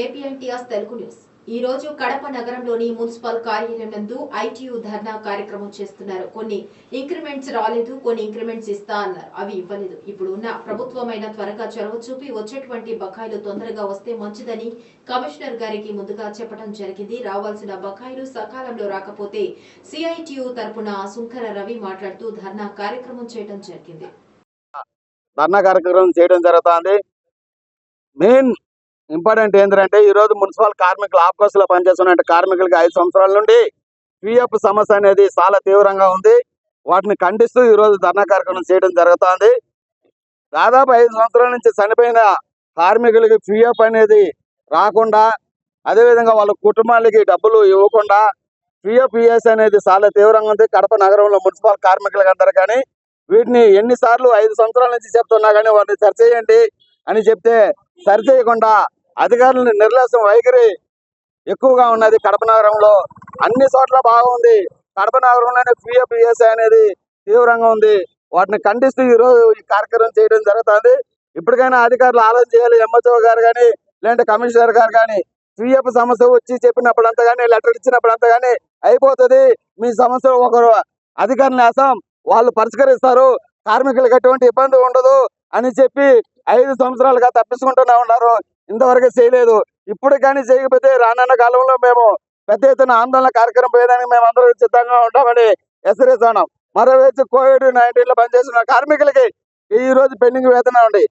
ఏపీఎన్టీఆర్ Telugu news. ఈ రోజు కడప నగరంలోని మున్సిపల్ కార్యాలయం నందు ఐటీయూ ధర్నా కార్యక్రమం చేస్తున్నారు. కొన్ని ఇంక్రిమెంట్స్ రాలేదు కొన్ని ఇంక్రిమెంట్స్ ఇస్తా అన్నారు. అవి ఇవ్వలేదు. ఇప్పుడు ఉన్న ప్రభుత్వమైన త్వరగా చొరవ చూపి వచ్చేటువంటి బకాయిలు తొందరగా వస్తే మంచిదని కమిషనర్ గారికి ముందుగా చెప్పడం జరిగింది. రావాల్సిన బకాయిలు సకాలంలో రాకపోతే సిఐటియు తరపున సుంకర రవి మాట్లాడుతూ ధర్నా కార్యక్రమం చేయడం జరిగింది. ధర్నా కార్యక్రమం చేయడం జరుగుతుంది. మెయిన్ ఇంపార్టెంట్ ఏంటంటే ఈ రోజు మున్సిపల్ కార్మికులు ఆఫీసులో పనిచేస్తున్న కార్మికులకి ఐదు సంవత్సరాల నుండి పిఎఫ్ సమస్య అనేది చాలా తీవ్రంగా ఉంది. వాటిని ఖండిస్తూ ఈ రోజు ధర్నా కార్యక్రమం చేయడం జరుగుతుంది. దాదాపు ఐదు సంవత్సరాల నుంచి చనిపోయిన కార్మికులకి పిఎఫ్ అనేది రాకుండా అదేవిధంగా వాళ్ళ కుటుంబాలకి డబ్బులు ఇవ్వకుండా పిఎఫ్ పిఎస్ అనేది చాలా తీవ్రంగా ఉంది. కడప నగరంలో మున్సిపల్ కార్మికులకు అందరూ కానీ వీటిని ఎన్నిసార్లు ఐదు సంవత్సరాల నుంచి చెప్తున్నా కానీ వాటిని సరిచేయండి అని చెప్తే సరిచేయకుండా అధికారుల నిర్లక్ష్యం వైఖరి ఎక్కువగా ఉన్నది కడప నగరంలో. అన్ని చోట్ల బాగుంది. కడప నగరంలోనే పిఎఫ్ఈఎస్ఐ అనేది తీవ్రంగా ఉంది. వాటిని ఖండిస్తూ ఈ రోజు ఈ కార్యక్రమం చేయడం జరుగుతుంది. ఇప్పటికైనా అధికారులు ఆలోచన చేయాలి. ఎంఎస్ఓ గారు కానీ లేదంటే కమిషనర్ గారు కానీ పిఎఫ్ సమస్య వచ్చి చెప్పినప్పుడంతా కానీ లెటర్ ఇచ్చినప్పుడంతా కానీ అయిపోతుంది. మీ సమస్య ఒకరు అధికారులు వేస్తాం వాళ్ళు పరిష్కరిస్తారు. కార్మికులకు ఎటువంటి ఇబ్బంది ఉండదు. అని చెప్పి ఐదు సంవత్సరాలుగా తప్పించుకుంటూనే ఉన్నారు. ఇంతవరకు చేయలేదు. ఇప్పుడు కానీ చేయకపోతే రానున్న కాలంలో మేము పెద్ద ఎత్తున ఆందోళన కార్యక్రమం పోయేదానికి మేము అందరూ సిద్ధంగా ఉంటామని హెచ్చరిస్తున్నాం. మరోవైపు కోవిడ్ నైన్టీన్లో పనిచేస్తున్న కార్మికులకి ఈ రోజు పెండింగ్ వేతనం ఉంది